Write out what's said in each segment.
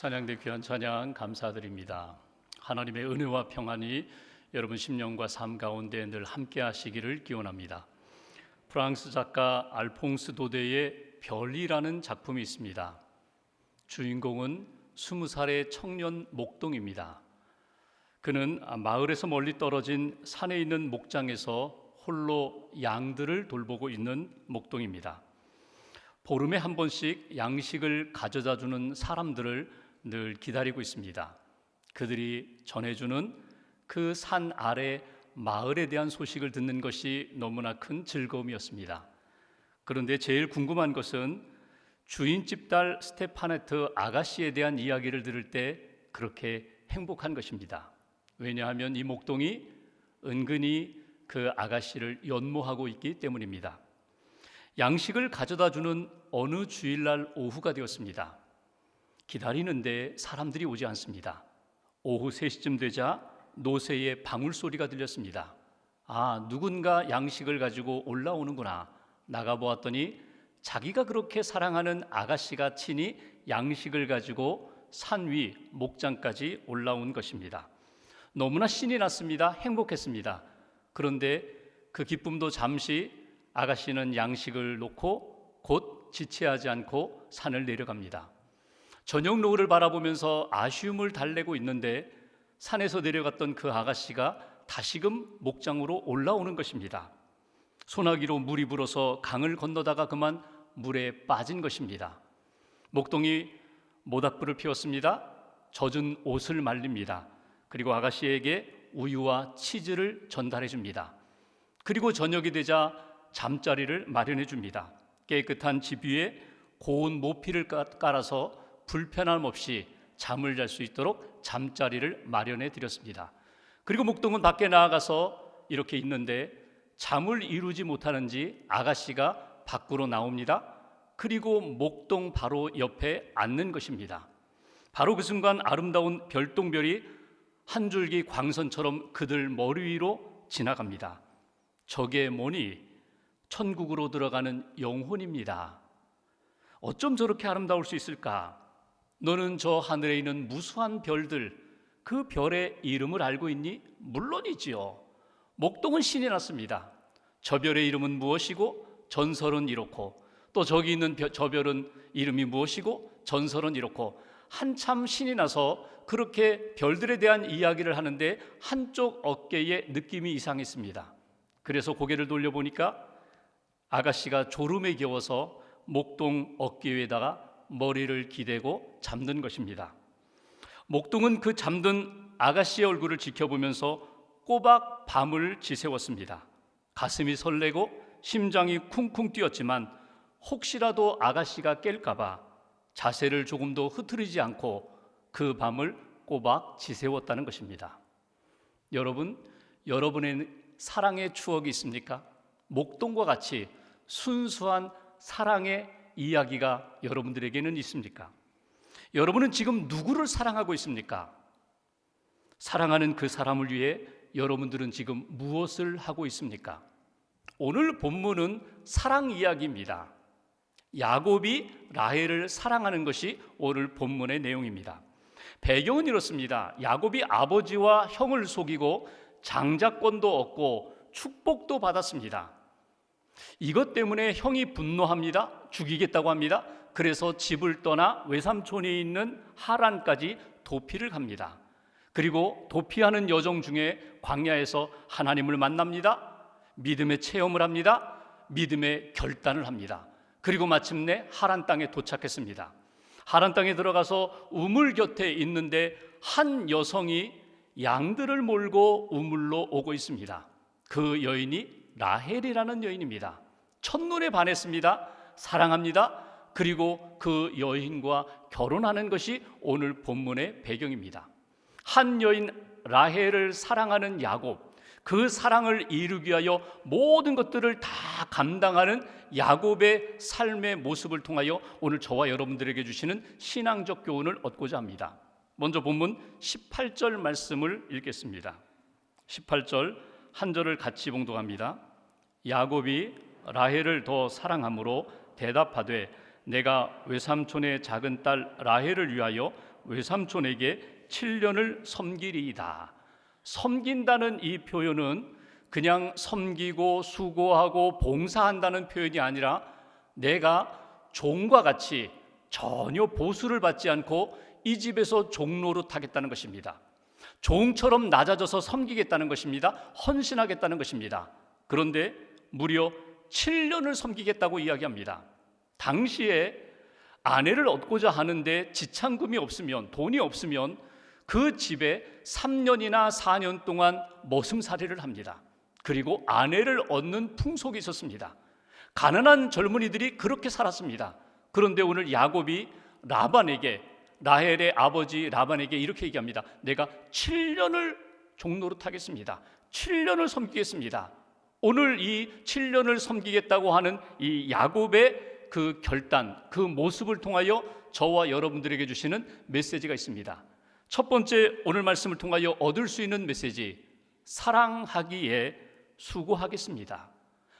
찬양대 귀한 찬양 감사드립니다. 하나님의 은혜와 평안이 여러분 심령과 삶 가운데 늘 함께 하시기를 기원합니다. 프랑스 작가 알퐁스 도데의 별이라는 작품이 있습니다. 주인공은 스무 살의 청년 목동입니다. 그는 마을에서 멀리 떨어진 산에 있는 목장에서 홀로 양들을 돌보고 있는 목동입니다. 보름에 한 번씩 양식을 가져다 주는 사람들을 늘 기다리고 있습니다. 그들이 전해주는 그 산 아래 마을에 대한 소식을 듣는 것이 너무나 큰 즐거움이었습니다. 그런데 제일 궁금한 것은 주인집 딸 스테파네트 아가씨에 대한 이야기를 들을 때 그렇게 행복한 것입니다. 왜냐하면 이 목동이 은근히 그 아가씨를 연모하고 있기 때문입니다. 양식을 가져다 주는 어느 주일날 오후가 되었습니다. 기다리는데 사람들이 오지 않습니다. 오후 3시쯤 되자 노새의 방울 소리가 들렸습니다. 아, 누군가 양식을 가지고 올라오는구나. 나가 보았더니 자기가 그렇게 사랑하는 아가씨가 친히 양식을 가지고 산 위 목장까지 올라온 것입니다. 너무나 신이 났습니다. 행복했습니다. 그런데 그 기쁨도 잠시 아가씨는 양식을 놓고 곧 지체하지 않고 산을 내려갑니다. 저녁 노을을 바라보면서 아쉬움을 달래고 있는데 산에서 내려갔던 그 아가씨가 다시금 목장으로 올라오는 것입니다. 소나기로 물이 불어서 강을 건너다가 그만 물에 빠진 것입니다. 목동이 모닥불을 피웠습니다. 젖은 옷을 말립니다. 그리고 아가씨에게 우유와 치즈를 전달해 줍니다. 그리고 저녁이 되자 잠자리를 마련해 줍니다. 깨끗한 집 위에 고운 모피를 깔아서 불편함 없이 잠을 잘 수 있도록 잠자리를 마련해 드렸습니다. 그리고 목동은 밖에 나가서 이렇게 있는데 잠을 이루지 못하는지 아가씨가 밖으로 나옵니다. 그리고 목동 바로 옆에 앉는 것입니다. 바로 그 순간 아름다운 별똥별이 한 줄기 광선처럼 그들 머리 위로 지나갑니다. 저게 뭐니? 천국으로 들어가는 영혼입니다. 어쩜 저렇게 아름다울 수 있을까? 너는 저 하늘에 있는 무수한 별들, 그 별의 이름을 알고 있니? 물론이지요. 목동은 신이 났습니다. 저 별의 이름은 무엇이고 전설은 이렇고 또 저기 있는 저 별은 이름이 무엇이고 전설은 이렇고 한참 신이 나서 그렇게 별들에 대한 이야기를 하는데 한쪽 어깨에 느낌이 이상했습니다. 그래서 고개를 돌려보니까 아가씨가 졸음에 겨워서 목동 어깨 위에다가 머리를 기대고 잠든 것입니다. 목동은 그 잠든 아가씨의 얼굴을 지켜보면서 꼬박 밤을 지새웠습니다. 가슴이 설레고 심장이 쿵쿵 뛰었지만 혹시라도 아가씨가 깰까봐 자세를 조금도 흐트리지 않고 그 밤을 꼬박 지새웠다는 것입니다. 여러분, 여러분의 사랑의 추억이 있습니까? 목동과 같이 순수한 사랑의 이야기가 여러분들에게는 있습니까? 여러분은 지금 누구를 사랑하고 있습니까? 사랑하는 그 사람을 위해 여러분들은 지금 무엇을 하고 있습니까? 오늘 본문은 사랑 이야기입니다. 야곱이 라헬을 사랑하는 것이 오늘 본문의 내용입니다. 배경은 이렇습니다. 야곱이 아버지와 형을 속이고 장자권도 얻고 축복도 받았습니다. 이것 때문에 형이 분노합니다. 죽이겠다고 합니다. 그래서 집을 떠나 외삼촌이 있는 하란까지 도피를 갑니다. 그리고 도피하는 여정 중에 광야에서 하나님을 만납니다. 믿음의 체험을 합니다. 믿음의 결단을 합니다. 그리고 마침내 하란 땅에 도착했습니다. 하란 땅에 들어가서 우물 곁에 있는데 한 여성이 양들을 몰고 우물로 오고 있습니다. 그 여인이 라헬이라는 여인입니다. 첫눈에 반했습니다. 사랑합니다. 그리고 그 여인과 결혼하는 것이 오늘 본문의 배경입니다. 한 여인 라헬을 사랑하는 야곱, 그 사랑을 이루기 위하여 모든 것들을 다 감당하는 야곱의 삶의 모습을 통하여 오늘 저와 여러분들에게 주시는 신앙적 교훈을 얻고자 합니다. 먼저 본문 18절 말씀을 읽겠습니다. 18절 한 절을 같이 봉독합니다. 야곱이 라헬을 더 사랑함으로 대답하되 내가 외삼촌의 작은 딸 라헬을 위하여 외삼촌에게 7년을 섬기리이다. 섬긴다는 이 표현은 그냥 섬기고 수고하고 봉사한다는 표현이 아니라 내가 종과 같이 전혀 보수를 받지 않고 이 집에서 종로로 타겠다는 것입니다. 종처럼 낮아져서 섬기겠다는 것입니다. 헌신하겠다는 것입니다. 그런데 무려 7년을 섬기겠다고 이야기합니다. 당시에 아내를 얻고자 하는데 지참금이 없으면 돈이 없으면 그 집에 3년이나 4년 동안 머슴살이를 합니다. 그리고 아내를 얻는 풍속이 있었습니다. 가난한 젊은이들이 그렇게 살았습니다. 그런데 오늘 야곱이 라반에게 라헬의 아버지 라반에게 이렇게 얘기합니다. 내가 7년을 종로로 타겠습니다. 7년을 섬기겠습니다. 오늘 이 7년을 섬기겠다고 하는 이 야곱의 그 결단, 그 모습을 통하여 저와 여러분들에게 주시는 메시지가 있습니다. 첫 번째 오늘 말씀을 통하여 얻을 수 있는 메시지 사랑하기에 수고하겠습니다.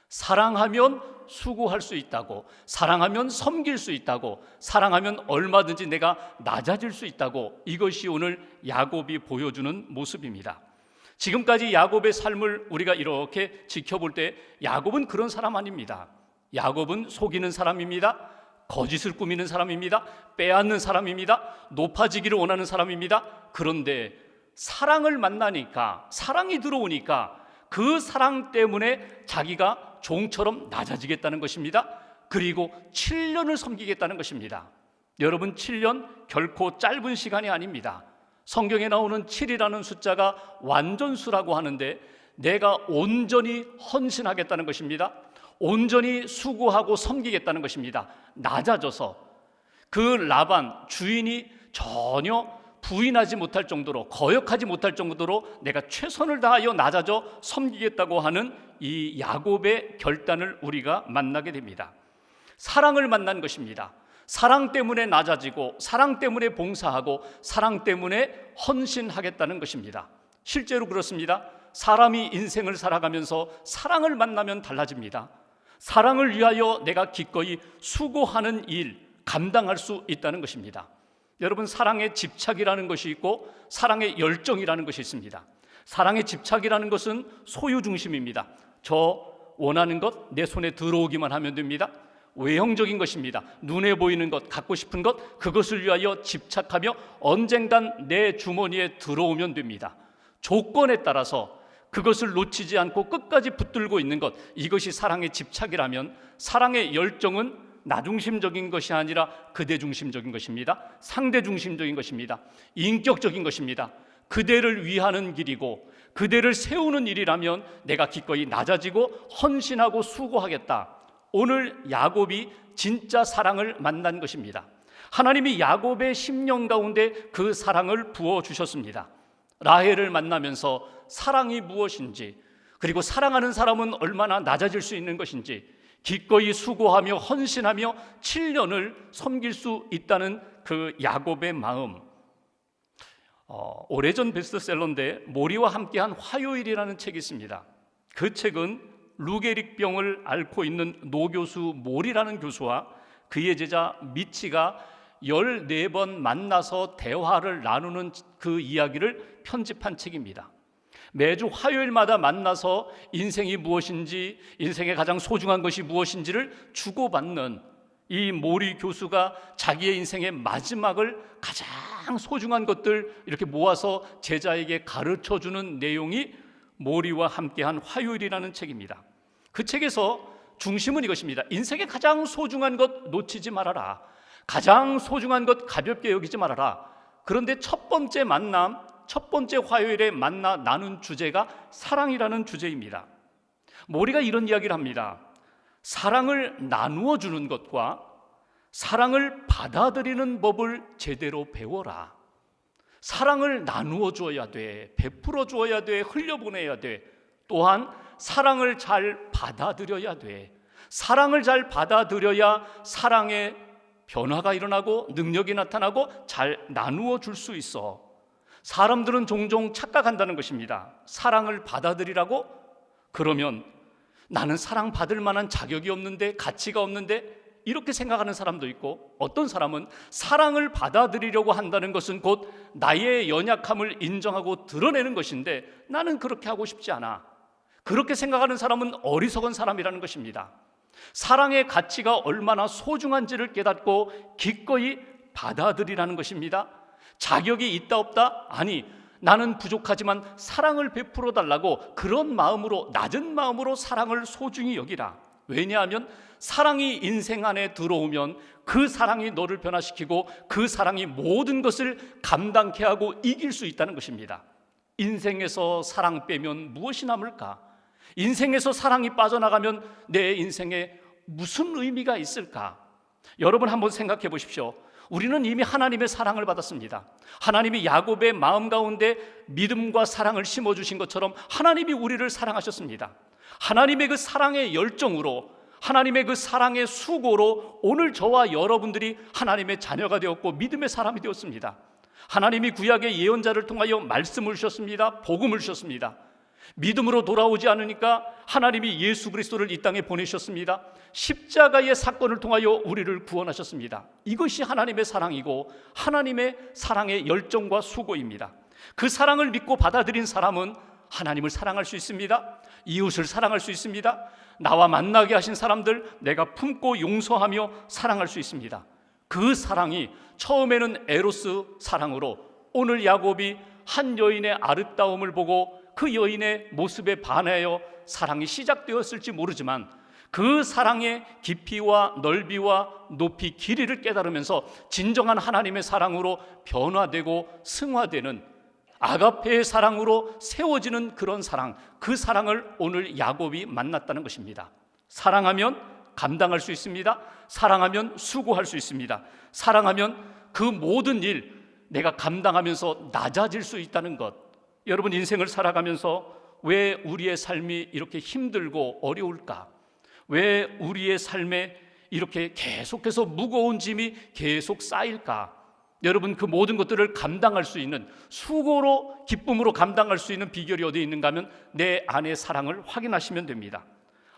사랑하면 수고할 수 있다고, 사랑하면 섬길 수 있다고, 사랑하면 얼마든지 내가 낮아질 수 있다고 이것이 오늘 야곱이 보여주는 모습입니다. 지금까지 야곱의 삶을 우리가 이렇게 지켜볼 때 야곱은 그런 사람 아닙니다. 야곱은 속이는 사람입니다. 거짓을 꾸미는 사람입니다. 빼앗는 사람입니다. 높아지기를 원하는 사람입니다. 그런데 사랑을 만나니까 사랑이 들어오니까 그 사랑 때문에 자기가 종처럼 낮아지겠다는 것입니다. 그리고 7년을 섬기겠다는 것입니다. 여러분 7년 결코 짧은 시간이 아닙니다. 성경에 나오는 7이라는 숫자가 완전수라고 하는데 내가 온전히 헌신하겠다는 것입니다. 온전히 수고하고 섬기겠다는 것입니다. 낮아져서 그 라반 주인이 전혀 부인하지 못할 정도로 거역하지 못할 정도로 내가 최선을 다하여 낮아져 섬기겠다고 하는 이 야곱의 결단을 우리가 만나게 됩니다. 사랑을 만난 것입니다. 사랑 때문에 낮아지고 사랑 때문에 봉사하고 사랑 때문에 헌신하겠다는 것입니다. 실제로 그렇습니다. 사람이 인생을 살아가면서 사랑을 만나면 달라집니다. 사랑을 위하여 내가 기꺼이 수고하는 일, 감당할 수 있다는 것입니다. 여러분, 사랑의 집착이라는 것이 있고 사랑의 열정이라는 것이 있습니다. 사랑의 집착이라는 것은 소유 중심입니다. 저 원하는 것 내 손에 들어오기만 하면 됩니다. 외형적인 것입니다. 눈에 보이는 것, 갖고 싶은 것, 그것을 위하여 집착하며 언젠간 내 주머니에 들어오면 됩니다. 조건에 따라서 그것을 놓치지 않고 끝까지 붙들고 있는 것, 이것이 사랑의 집착이라면 사랑의 열정은 나 중심적인 것이 아니라 그대 중심적인 것입니다. 상대 중심적인 것입니다. 인격적인 것입니다. 그대를 위하는 길이고 그대를 세우는 일이라면 내가 기꺼이 낮아지고 헌신하고 수고하겠다. 오늘 야곱이 진짜 사랑을 만난 것입니다. 하나님이 야곱의 심령 가운데 그 사랑을 부어 주셨습니다. 라헬을 만나면서 사랑이 무엇인지 그리고 사랑하는 사람은 얼마나 낮아질 수 있는 것인지 기꺼이 수고하며 헌신하며 7년을 섬길 수 있다는 그 야곱의 마음. 어, 오래전 베스트셀러인데 모리와 함께한 화요일이라는 책이 있습니다. 그 책은 루게릭병을 앓고 있는 노교수 모리라는 교수와 그의 제자 미치가 14번 만나서 대화를 나누는 그 이야기를 편집한 책입니다. 매주 화요일마다 만나서 인생이 무엇인지, 인생의 가장 소중한 것이 무엇인지를 주고받는 이 모리 교수가 자기의 인생의 마지막을 가장 소중한 것들 이렇게 모아서 제자에게 가르쳐 주는 내용이 모리와 함께한 화요일이라는 책입니다. 그 책에서 중심은 이것입니다. 인생의 가장 소중한 것 놓치지 말아라. 가장 소중한 것 가볍게 여기지 말아라. 그런데 첫 번째 만남, 첫 번째 화요일에 만나 나눈 주제가 사랑이라는 주제입니다. 모리가 이런 이야기를 합니다. 사랑을 나누어 주는 것과 사랑을 받아들이는 법을 제대로 배워라. 사랑을 나누어 주어야 돼. 베풀어 주어야 돼. 흘려보내야 돼. 또한 사랑을 잘 받아들여야 돼. 사랑을 잘 받아들여야 사랑의 변화가 일어나고 능력이 나타나고 잘 나누어 줄 수 있어. 사람들은 종종 착각한다는 것입니다. 사랑을 받아들이라고? 그러면 나는 사랑받을 만한 자격이 없는데, 가치가 없는데, 이렇게 생각하는 사람도 있고 어떤 사람은 사랑을 받아들이려고 한다는 것은 곧 나의 연약함을 인정하고 드러내는 것인데 나는 그렇게 하고 싶지 않아. 그렇게 생각하는 사람은 어리석은 사람이라는 것입니다. 사랑의 가치가 얼마나 소중한지를 깨닫고 기꺼이 받아들이라는 것입니다. 자격이 있다 없다? 아니, 나는 부족하지만 사랑을 베풀어 달라고 그런 마음으로 낮은 마음으로 사랑을 소중히 여기라. 왜냐하면 사랑이 인생 안에 들어오면 그 사랑이 너를 변화시키고 그 사랑이 모든 것을 감당케 하고 이길 수 있다는 것입니다. 인생에서 사랑 빼면 무엇이 남을까? 인생에서 사랑이 빠져나가면 내 인생에 무슨 의미가 있을까? 여러분 한번 생각해 보십시오. 우리는 이미 하나님의 사랑을 받았습니다. 하나님이 야곱의 마음 가운데 믿음과 사랑을 심어 주신 것처럼 하나님이 우리를 사랑하셨습니다. 하나님의 그 사랑의 열정으로 하나님의 그 사랑의 수고로 오늘 저와 여러분들이 하나님의 자녀가 되었고 믿음의 사람이 되었습니다. 하나님이 구약의 예언자를 통하여 말씀을 주셨습니다. 복음을 주셨습니다. 믿음으로 돌아오지 않으니까 하나님이 예수 그리스도를 이 땅에 보내셨습니다. 십자가의 사건을 통하여 우리를 구원하셨습니다. 이것이 하나님의 사랑이고 하나님의 사랑의 열정과 수고입니다. 그 사랑을 믿고 받아들인 사람은 하나님을 사랑할 수 있습니다. 이웃을 사랑할 수 있습니다. 나와 만나게 하신 사람들 내가 품고 용서하며 사랑할 수 있습니다. 그 사랑이 처음에는 에로스 사랑으로 오늘 야곱이 한 여인의 아름다움을 보고 그 여인의 모습에 반하여 사랑이 시작되었을지 모르지만 그 사랑의 깊이와 넓이와 높이 길이를 깨달으면서 진정한 하나님의 사랑으로 변화되고 승화되는 아가페의 사랑으로 세워지는 그런 사랑, 그 사랑을 오늘 야곱이 만났다는 것입니다. 사랑하면 감당할 수 있습니다. 사랑하면 수고할 수 있습니다. 사랑하면 그 모든 일 내가 감당하면서 낮아질 수 있다는 것. 여러분 인생을 살아가면서 왜 우리의 삶이 이렇게 힘들고 어려울까? 왜 우리의 삶에 이렇게 계속해서 무거운 짐이 계속 쌓일까? 여러분 그 모든 것들을 감당할 수 있는 수고로 기쁨으로 감당할 수 있는 비결이 어디에 있는가 하면 내 안의 사랑을 확인하시면 됩니다.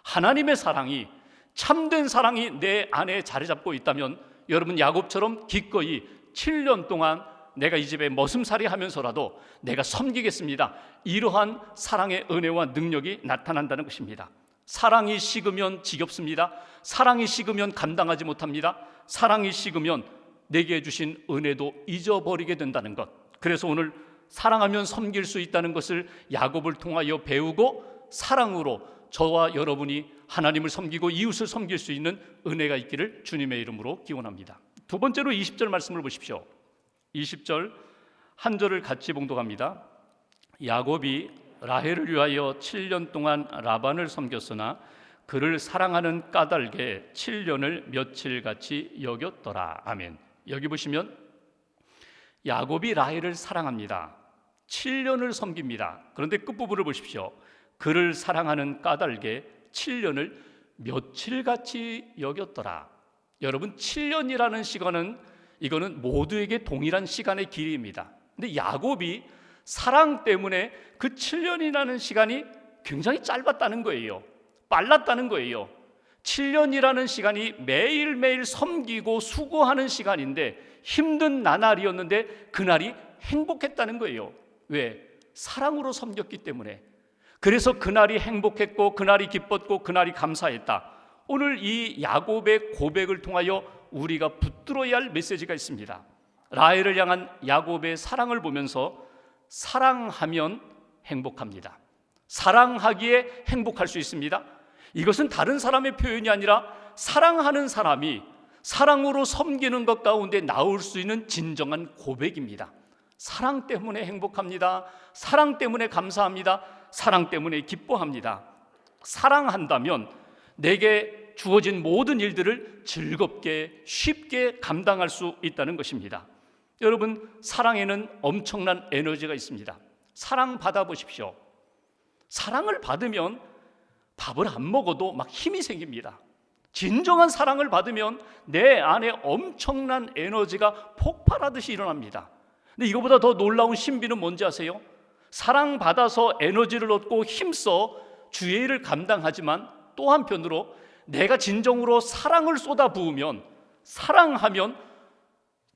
하나님의 사랑이 참된 사랑이 내 안에 자리 잡고 있다면 여러분 야곱처럼 기꺼이 7년 동안 내가 이 집에 머슴살이 하면서라도 내가 섬기겠습니다. 이러한 사랑의 은혜와 능력이 나타난다는 것입니다. 사랑이 식으면 지겹습니다. 사랑이 식으면 감당하지 못합니다. 사랑이 식으면 내게 주신 은혜도 잊어버리게 된다는 것. 그래서 오늘 사랑하면 섬길 수 있다는 것을 야곱을 통하여 배우고 사랑으로 저와 여러분이 하나님을 섬기고 이웃을 섬길 수 있는 은혜가 있기를 주님의 이름으로 기원합니다. 두 번째로 20절 말씀을 보십시오. 20절 한 절을 같이 봉독합니다. 야곱이 라헬을 위하여 7년 동안 라반을 섬겼으나 그를 사랑하는 까닭에 7년을 며칠 같이 여겼더라. 아멘. 여기 보시면 야곱이 라헬을 사랑합니다. 7년을 섬깁니다. 그런데 끝부분을 보십시오. 그를 사랑하는 까닭에 7년을 며칠 같이 여겼더라. 여러분 7년이라는 시간은 이거는 모두에게 동일한 시간의 길이입니다. 근데 야곱이 사랑 때문에 그 7년이라는 시간이 굉장히 짧았다는 거예요. 빨랐다는 거예요. 7년이라는 시간이 매일매일 섬기고 수고하는 시간인데 힘든 나날이었는데 그날이 행복했다는 거예요. 왜? 사랑으로 섬겼기 때문에. 그래서 그날이 행복했고 그날이 기뻤고 그날이 감사했다. 오늘 이 야곱의 고백을 통하여 우리가 붙들어야 할 메시지가 있습니다. 라헬을 향한 야곱의 사랑을 보면서 사랑하면 행복합니다. 사랑하기에 행복할 수 있습니다. 이것은 다른 사람의 표현이 아니라 사랑하는 사람이 사랑으로 섬기는 것 가운데 나올 수 있는 진정한 고백입니다. 사랑 때문에 행복합니다. 사랑 때문에 감사합니다. 사랑 때문에 기뻐합니다. 사랑한다면 내게 주어진 모든 일들을 즐겁게 쉽게 감당할 수 있다는 것입니다. 여러분, 사랑에는 엄청난 에너지가 있습니다. 사랑 받아보십시오. 사랑을 받으면 밥을 안 먹어도 막 힘이 생깁니다. 진정한 사랑을 받으면 내 안에 엄청난 에너지가 폭발하듯이 일어납니다. 근데 이거보다 더 놀라운 신비는 뭔지 아세요? 사랑받아서 에너지를 얻고 힘써 주의 일을 감당하지만 또 한편으로 내가 진정으로 사랑을 쏟아 부으면 사랑하면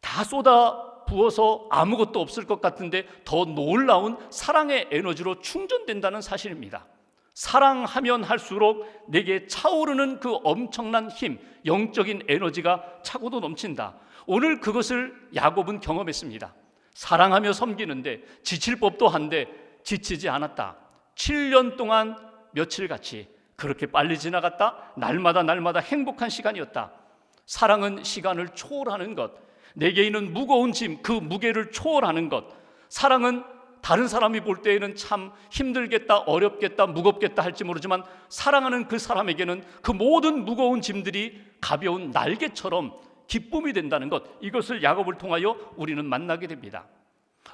다 쏟아 부어서 아무것도 없을 것 같은데 더 놀라운 사랑의 에너지로 충전된다는 사실입니다. 사랑하면 할수록 내게 차오르는 그 엄청난 힘, 영적인 에너지가 차고도 넘친다. 오늘 그것을 야곱은 경험했습니다. 사랑하며 섬기는데 지칠 법도 한데 지치지 않았다. 7년 동안 며칠 같이 그렇게 빨리 지나갔다. 날마다 날마다 행복한 시간이었다. 사랑은 시간을 초월하는 것. 내게 있는 무거운 짐, 그 무게를 초월하는 것. 사랑은 다른 사람이 볼 때에는 참 힘들겠다, 어렵겠다, 무겁겠다 할지 모르지만 사랑하는 그 사람에게는 그 모든 무거운 짐들이 가벼운 날개처럼 기쁨이 된다는 것. 이것을 야곱을 통하여 우리는 만나게 됩니다.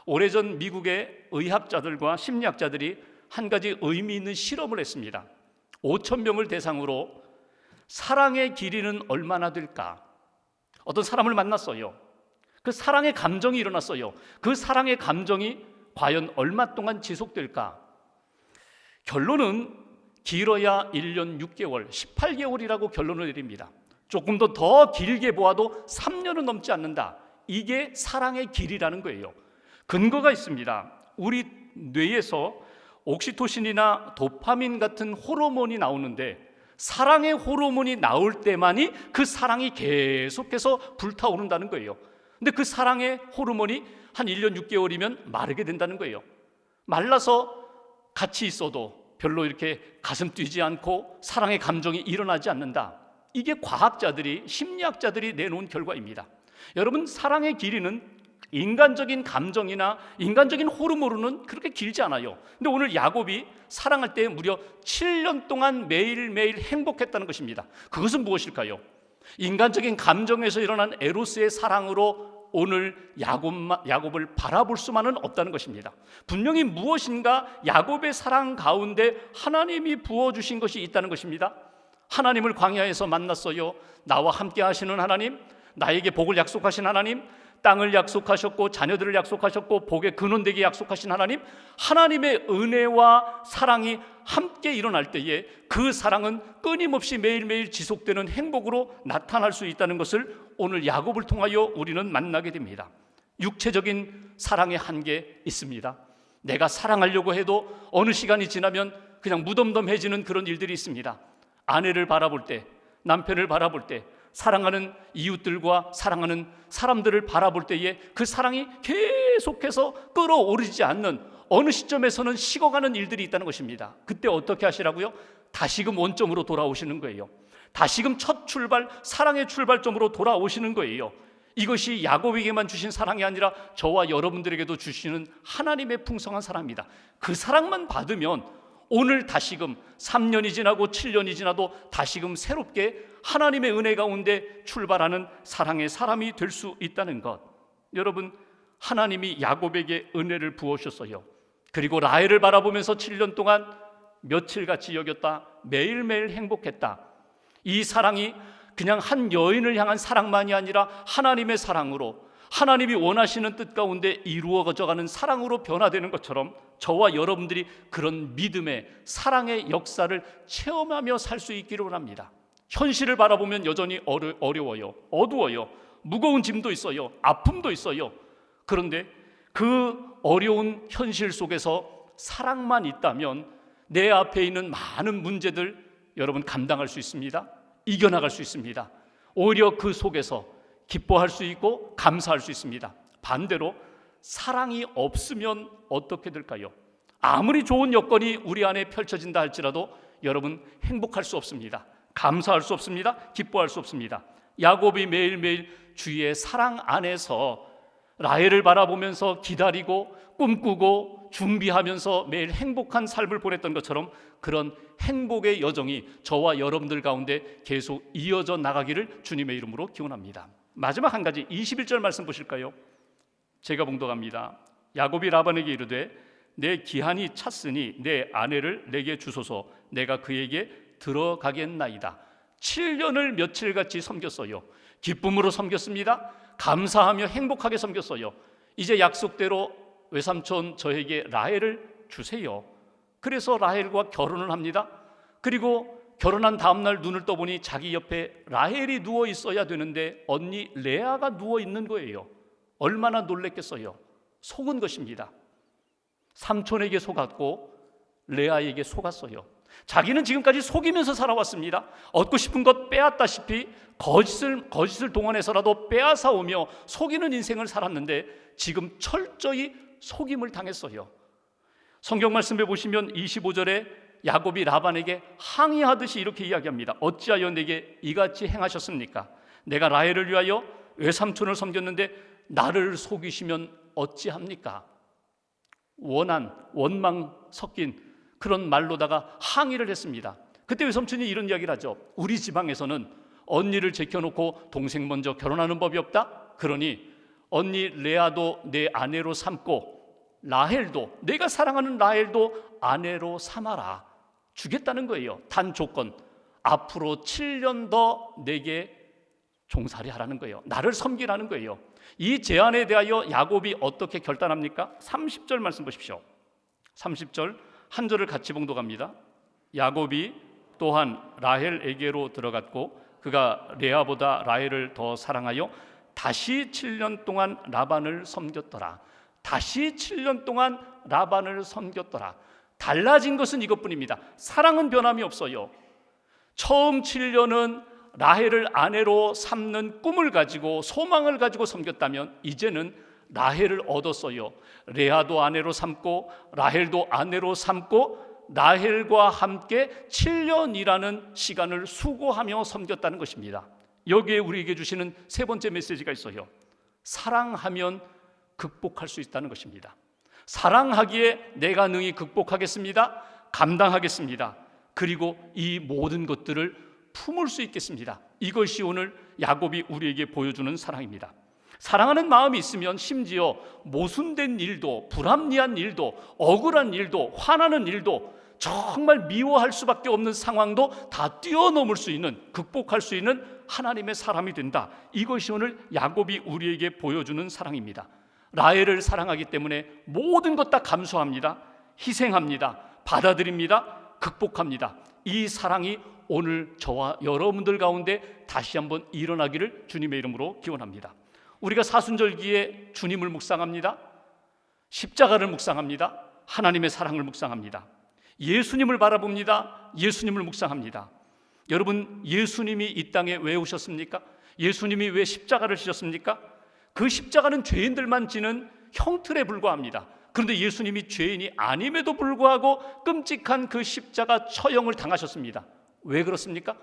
오래전 미국의 의학자들과 심리학자들이 한 가지 의미 있는 실험을 했습니다. 5천 명을 대상으로 사랑의 길이는 얼마나 될까? 어떤 사람을 만났어요. 그 사랑의 감정이 일어났어요. 그 사랑의 감정이 과연 얼마 동안 지속될까? 결론은 길어야 1년 6개월, 18개월이라고 결론을 내립니다. 조금 더 더 길게 보아도 3년은 넘지 않는다. 이게 사랑의 길이라는 거예요. 근거가 있습니다. 우리 뇌에서 옥시토신이나 도파민 같은 호르몬이 나오는데 사랑의 호르몬이 나올 때만이 그 사랑이 계속해서 불타오른다는 거예요. 근데 그 사랑의 호르몬이 한 1년 6개월이면 마르게 된다는 거예요. 말라서 같이 있어도 별로 이렇게 가슴 뛰지 않고 사랑의 감정이 일어나지 않는다. 이게 과학자들이 심리학자들이 내놓은 결과입니다. 여러분 사랑의 길이는 인간적인 감정이나 인간적인 호르몬으로는 그렇게 길지 않아요. 근데 오늘 야곱이 사랑할 때 무려 7년 동안 매일매일 행복했다는 것입니다. 그것은 무엇일까요? 인간적인 감정에서 일어난 에로스의 사랑으로 오늘 야곱, 야곱을 바라볼 수만은 없다는 것입니다. 분명히 무엇인가 야곱의 사랑 가운데 하나님이 부어주신 것이 있다는 것입니다. 하나님을 광야에서 만났어요. 나와 함께 하시는 하나님, 나에게 복을 약속하신 하나님, 땅을 약속하셨고 자녀들을 약속하셨고 복의 근원 되게 약속하신 하나님, 하나님의 은혜와 사랑이 함께 일어날 때에 그 사랑은 끊임없이 매일매일 지속되는 행복으로 나타날 수 있다는 것을 오늘 야곱을 통하여 우리는 만나게 됩니다. 육체적인 사랑의 한계 있습니다. 내가 사랑하려고 해도 어느 시간이 지나면 그냥 무덤덤해지는 그런 일들이 있습니다. 아내를 바라볼 때, 남편을 바라볼 때, 사랑하는 이웃들과 사랑하는 사람들을 바라볼 때에 그 사랑이 계속해서 끌어오르지 않는 어느 시점에서는 식어가는 일들이 있다는 것입니다. 그때 어떻게 하시라고요? 다시금 원점으로 돌아오시는 거예요. 다시금 첫 출발, 사랑의 출발점으로 돌아오시는 거예요. 이것이 야곱에게만 주신 사랑이 아니라 저와 여러분들에게도 주시는 하나님의 풍성한 사랑입니다. 그 사랑만 받으면 오늘 다시금 3년이 지나고 7년이 지나도 다시금 새롭게 하나님의 은혜 가운데 출발하는 사랑의 사람이 될 수 있다는 것. 여러분, 하나님이 야곱에게 은혜를 부으셨어요. 그리고 라헬을 바라보면서 7년 동안 며칠같이 여겼다. 매일매일 행복했다. 이 사랑이 그냥 한 여인을 향한 사랑만이 아니라 하나님의 사랑으로 하나님이 원하시는 뜻 가운데 이루어져 가는 사랑으로 변화되는 것처럼 저와 여러분들이 그런 믿음의 사랑의 역사를 체험하며 살 수 있기를 원합니다. 현실을 바라보면 여전히 어려, 어려워요. 어두워요. 무거운 짐도 있어요. 아픔도 있어요. 그런데 그 어려운 현실 속에서 사랑만 있다면 내 앞에 있는 많은 문제들 여러분 감당할 수 있습니다. 이겨나갈 수 있습니다. 오히려 그 속에서 기뻐할 수 있고 감사할 수 있습니다. 반대로 사랑이 없으면 어떻게 될까요? 아무리 좋은 여건이 우리 안에 펼쳐진다 할지라도 여러분 행복할 수 없습니다. 감사할 수 없습니다. 기뻐할 수 없습니다. 야곱이 매일매일 주의 사랑 안에서 라헬을 바라보면서 기다리고 꿈꾸고 준비하면서 매일 행복한 삶을 보냈던 것처럼 그런 행복의 여정이 저와 여러분들 가운데 계속 이어져 나가기를 주님의 이름으로 기원합니다. 마지막 한 가지 21절 말씀 보실까요? 제가 봉독합니다. 야곱이 라반에게 이르되 내 기한이 찼으니 내 아내를 내게 주소서 내가 그에게 들어가겠나이다. 7년을 며칠같이 섬겼어요. 기쁨으로 섬겼습니다. 감사하며 행복하게 섬겼어요. 이제 약속대로 외삼촌 저에게 라헬을 주세요. 그래서 라헬과 결혼을 합니다. 그리고 결혼한 다음 날 눈을 떠보니 자기 옆에 라헬이 누워 있어야 되는데 언니 레아가 누워 있는 거예요. 얼마나 놀랬겠어요. 속은 것입니다. 삼촌에게 속았고 레아에게 속았어요. 자기는 지금까지 속이면서 살아왔습니다. 얻고 싶은 것 빼앗다시피 거짓을 거짓을 동원해서라도 빼앗아 오며 속이는 인생을 살았는데 지금 철저히 속임을 당했어요. 성경 말씀에 보시면 25절에 야곱이 라반에게 항의하듯이 이렇게 이야기합니다. 어찌하여 내게 이같이 행하셨습니까? 내가 라헬을 위하여 외삼촌을 섬겼는데 나를 속이시면 어찌합니까? 원한, 원망 섞인 그런 말로다가 항의를 했습니다. 그때 외삼촌이 이런 이야기를 하죠. 우리 지방에서는 언니를 제껴놓고 동생 먼저 결혼하는 법이 없다. 그러니 언니 레아도 내 아내로 삼고 라헬도 내가 사랑하는 라헬도 아내로 삼아라. 주겠다는 거예요. 단 조건. 앞으로 7년 더 내게 종살이 하라는 거예요. 나를 섬기라는 거예요. 이 제안에 대하여 야곱이 어떻게 결단합니까? 30절 말씀 보십시오. 30절 한 절을 같이 봉독합니다. 야곱이 또한 라헬에게로 들어갔고 그가 레아보다 라헬을 더 사랑하여 다시 7년 동안 라반을 섬겼더라. 다시 7년 동안 라반을 섬겼더라. 달라진 것은 이것뿐입니다. 사랑은 변함이 없어요. 처음 7년은 라헬을 아내로 삼는 꿈을 가지고 소망을 가지고 섬겼다면 이제는 라헬을 얻었어요. 레아도 아내로 삼고 라헬도 아내로 삼고 라헬과 함께 7년이라는 시간을 수고하며 섬겼다는 것입니다. 여기에 우리에게 주시는 세 번째 메시지가 있어요. 사랑하면 극복할 수 있다는 것입니다. 사랑하기에 내가 능히 극복하겠습니다. 감당하겠습니다. 그리고 이 모든 것들을 품을 수 있겠습니다. 이것이 오늘 야곱이 우리에게 보여주는 사랑입니다. 사랑하는 마음이 있으면 심지어 모순된 일도 불합리한 일도 억울한 일도 화나는 일도 정말 미워할 수밖에 없는 상황도 다 뛰어넘을 수 있는 극복할 수 있는 하나님의 사람이 된다. 이것이 오늘 야곱이 우리에게 보여주는 사랑입니다. 라헬을 사랑하기 때문에 모든 것 다 감수합니다. 희생합니다. 받아들입니다. 극복합니다. 이 사랑이 오늘 저와 여러분들 가운데 다시 한번 일어나기를 주님의 이름으로 기원합니다. 우리가 사순절기에 주님을 묵상합니다. 십자가를 묵상합니다. 하나님의 사랑을 묵상합니다. 예수님을 바라봅니다. 예수님을 묵상합니다. 여러분, 예수님이 이 땅에 왜 오셨습니까? 예수님이 왜 십자가를 지셨습니까? 그 십자가는 죄인들만 지는 형틀에 불과합니다. 그런데 예수님이 죄인이 아님에도 불구하고 끔찍한 그 십자가 처형을 당하셨습니다. 왜 그렇습니까?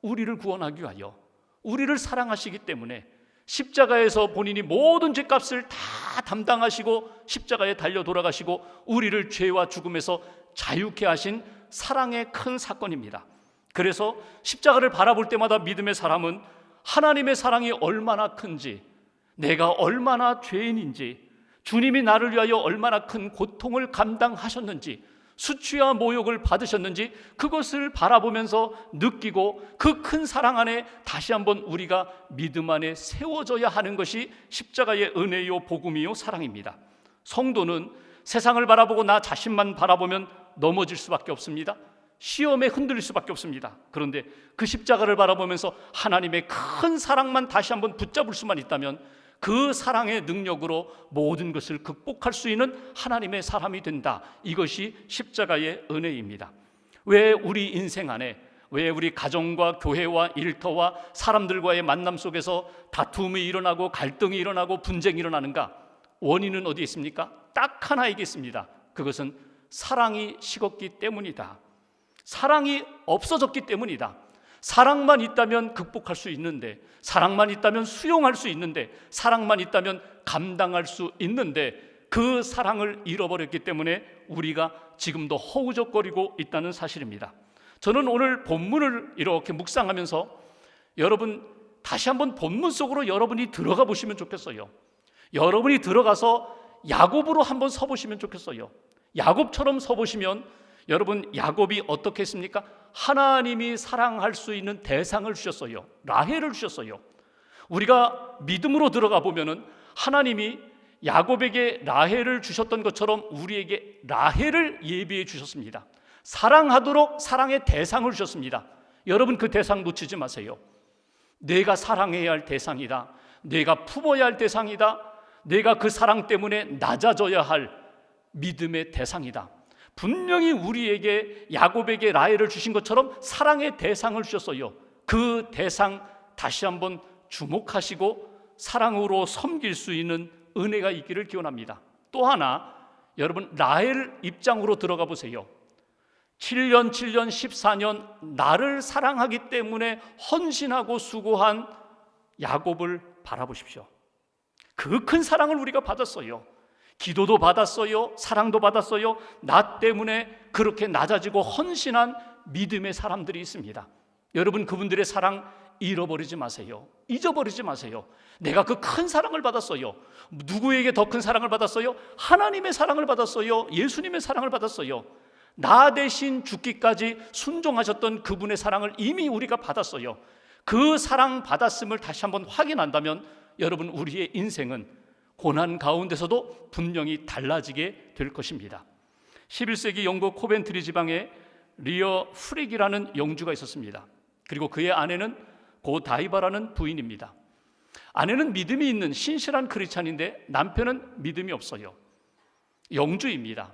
우리를 구원하기 위하여, 우리를 사랑하시기 때문에 십자가에서 본인이 모든 죄값을 다 담당하시고 십자가에 달려 돌아가시고 우리를 죄와 죽음에서 자유케 하신 사랑의 큰 사건입니다. 그래서 십자가를 바라볼 때마다 믿음의 사람은 하나님의 사랑이 얼마나 큰지, 내가 얼마나 죄인인지, 주님이 나를 위하여 얼마나 큰 고통을 감당하셨는지, 수치와 모욕을 받으셨는지 그것을 바라보면서 느끼고 그 큰 사랑 안에 다시 한번 우리가 믿음 안에 세워져야 하는 것이 십자가의 은혜요 복음이요 사랑입니다. 성도는 세상을 바라보고 나 자신만 바라보면 넘어질 수밖에 없습니다. 시험에 흔들릴 수밖에 없습니다. 그런데 그 십자가를 바라보면서 하나님의 큰 사랑만 다시 한번 붙잡을 수만 있다면 그 사랑의 능력으로 모든 것을 극복할 수 있는 하나님의 사람이 된다. 이것이 십자가의 은혜입니다. 왜 우리 인생 안에 왜 우리 가정과 교회와 일터와 사람들과의 만남 속에서 다툼이 일어나고 갈등이 일어나고 분쟁이 일어나는가? 원인은 어디 있습니까? 딱 하나 있겠습니다. 그것은 사랑이 식었기 때문이다. 사랑이 없어졌기 때문이다. 사랑만 있다면 극복할 수 있는데, 사랑만 있다면 수용할 수 있는데, 사랑만 있다면 감당할 수 있는데, 그 사랑을 잃어버렸기 때문에 우리가 지금도 허우적거리고 있다는 사실입니다. 저는 오늘 본문을 이렇게 묵상하면서 여러분 다시 한번 본문 속으로 여러분이 들어가 보시면 좋겠어요. 여러분이 들어가서 야곱으로 한번 서 보시면 좋겠어요. 야곱처럼 서 보시면 여러분 야곱이 어떻게 했습니까? 하나님이 사랑할 수 있는 대상을 주셨어요. 라헬을 주셨어요. 우리가 믿음으로 들어가 보면은 하나님이 야곱에게 라헬을 주셨던 것처럼 우리에게 라헬을 예비해 주셨습니다. 사랑하도록 사랑의 대상을 주셨습니다. 여러분 그 대상 놓치지 마세요. 내가 사랑해야 할 대상이다. 내가 품어야 할 대상이다. 내가 그 사랑 때문에 낮아져야 할 믿음의 대상이다. 분명히 우리에게 야곱에게 라헬을 주신 것처럼 사랑의 대상을 주셨어요. 그 대상 다시 한번 주목하시고 사랑으로 섬길 수 있는 은혜가 있기를 기원합니다. 또 하나 여러분 라헬 입장으로 들어가 보세요. 7년, 7년, 14년 나를 사랑하기 때문에 헌신하고 수고한 야곱을 바라보십시오. 그 큰 사랑을 우리가 받았어요. 기도도 받았어요. 사랑도 받았어요. 나 때문에 그렇게 낮아지고 헌신한 믿음의 사람들이 있습니다. 여러분 그분들의 사랑 잃어버리지 마세요. 잊어버리지 마세요. 내가 그 큰 사랑을 받았어요. 누구에게 더 큰 사랑을 받았어요? 하나님의 사랑을 받았어요. 예수님의 사랑을 받았어요. 나 대신 죽기까지 순종하셨던 그분의 사랑을 이미 우리가 받았어요. 그 사랑 받았음을 다시 한번 확인한다면 여러분 우리의 인생은 고난 가운데서도 분명히 달라지게 될 것입니다. 11세기 영국 코벤트리 지방에 리어 프릭이라는 영주가 있었습니다. 그리고 그의 아내는 고 다이바라는 부인입니다. 아내는 믿음이 있는 신실한 크리스찬인데 남편은 믿음이 없어요. 영주입니다.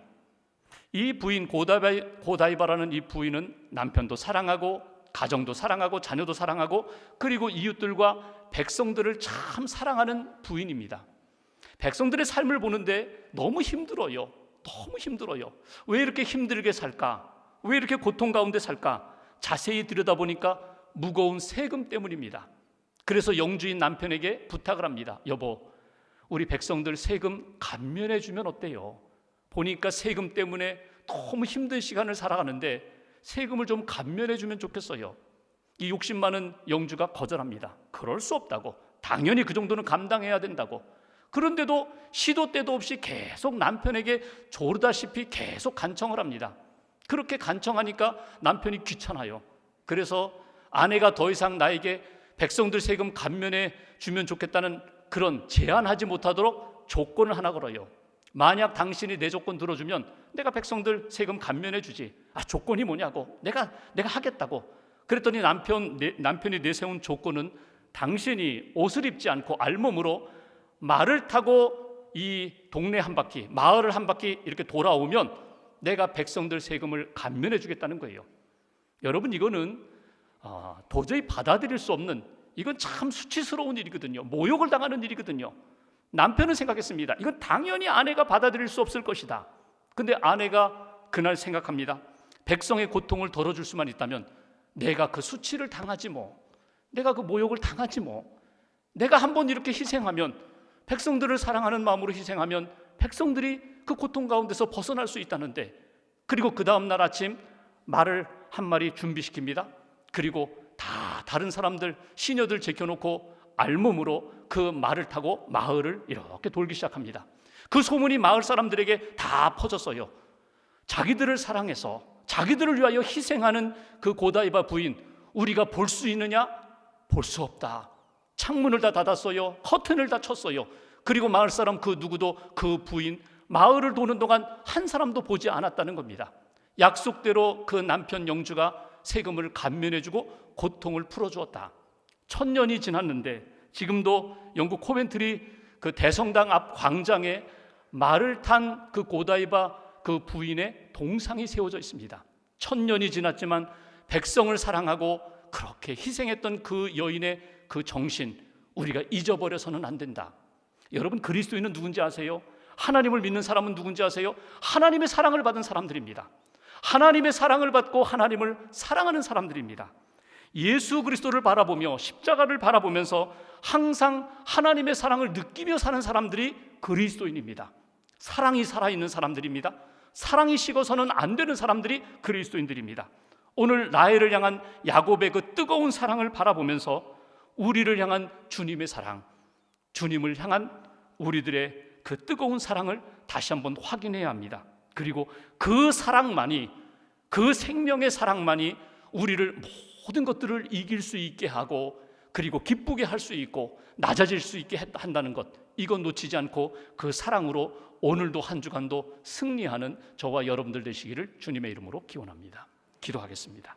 이 부인 고다이, 고다이바라는 이 부인은 남편도 사랑하고 가정도 사랑하고 자녀도 사랑하고 그리고 이웃들과 백성들을 참 사랑하는 부인입니다. 백성들의 삶을 보는데 너무 힘들어요. 너무 힘들어요. 왜 이렇게 힘들게 살까? 왜 이렇게 고통 가운데 살까? 자세히 들여다보니까 무거운 세금 때문입니다. 그래서 영주인 남편에게 부탁을 합니다. 여보, 우리 백성들 세금 감면해 주면 어때요? 보니까 세금 때문에 너무 힘든 시간을 살아가는데 세금을 좀 감면해 주면 좋겠어요. 이 욕심 많은 영주가 거절합니다. 그럴 수 없다고. 당연히 그 정도는 감당해야 된다고. 그런데도 시도 때도 없이 계속 남편에게 조르다시피 계속 간청을 합니다. 그렇게 간청하니까 남편이 귀찮아요. 그래서 아내가 더 이상 나에게 백성들 세금 감면해 주면 좋겠다는 그런 제한하지 못하도록 조건을 하나 걸어요. 만약 당신이 내 조건 들어주면 내가 백성들 세금 감면해 주지. 아 조건이 뭐냐고. 내가 내가 하겠다고. 그랬더니 남편 내, 남편이 내세운 조건은 당신이 옷을 입지 않고 알몸으로 말을 타고 이 동네 한 바퀴, 마을을 한 바퀴 이렇게 돌아오면 내가 백성들 세금을 감면해 주겠다는 거예요. 여러분 이거는 아, 도저히 받아들일 수 없는 이건 참 수치스러운 일이거든요. 모욕을 당하는 일이거든요. 남편은 생각했습니다. 이건 당연히 아내가 받아들일 수 없을 것이다. 근데 아내가 그날 생각합니다. 백성의 고통을 덜어줄 수만 있다면 내가 그 수치를 당하지 뭐. 내가 그 모욕을 당하지 뭐. 내가 한 번 이렇게 희생하면 백성들을 사랑하는 마음으로 희생하면 백성들이 그 고통 가운데서 벗어날 수 있다는데 그리고 그 다음 날 아침 말을 한 마리 준비시킵니다. 그리고 다 다른 사람들 시녀들 제껴놓고 알몸으로 그 말을 타고 마을을 이렇게 돌기 시작합니다. 그 소문이 마을 사람들에게 다 퍼졌어요. 자기들을 사랑해서 자기들을 위하여 희생하는 그 고다이바 부인 우리가 볼 수 있느냐? 볼 수 없다. 창문을 다 닫았어요. 커튼을 다 쳤어요. 그리고 마을 사람 그 누구도 그 부인 마을을 도는 동안 한 사람도 보지 않았다는 겁니다. 약속대로 그 남편 영주가 세금을 감면해 주고 고통을 풀어 주었다. 천년이 지났는데 지금도 영국 코멘트리 그 대성당 앞 광장에 말을 탄 그 고다이바 그 부인의 동상이 세워져 있습니다. 천년이 지났지만 백성을 사랑하고 그렇게 희생했던 그 여인의 그 정신 우리가 잊어버려서는 안 된다. 여러분 그리스도인은 누군지 아세요? 하나님을 믿는 사람은 누군지 아세요? 하나님의 사랑을 받은 사람들입니다. 하나님의 사랑을 받고 하나님을 사랑하는 사람들입니다. 예수 그리스도를 바라보며 십자가를 바라보면서 항상 하나님의 사랑을 느끼며 사는 사람들이 그리스도인입니다. 사랑이 살아있는 사람들입니다. 사랑이 식어서는 안 되는 사람들이 그리스도인들입니다. 오늘 라헬을 향한 야곱의 그 뜨거운 사랑을 바라보면서 우리를 향한 주님의 사랑, 주님을 향한 우리들의 그 뜨거운 사랑을 다시 한번 확인해야 합니다. 그리고 그 사랑만이 그 생명의 사랑만이 우리를 모든 것들을 이길 수 있게 하고 그리고 기쁘게 할 수 있고 낮아질 수 있게 했- 한다는 것 이건 놓치지 않고 그 사랑으로 오늘도 한 주간도 승리하는 저와 여러분들 되시기를 주님의 이름으로 기원합니다. 기도하겠습니다.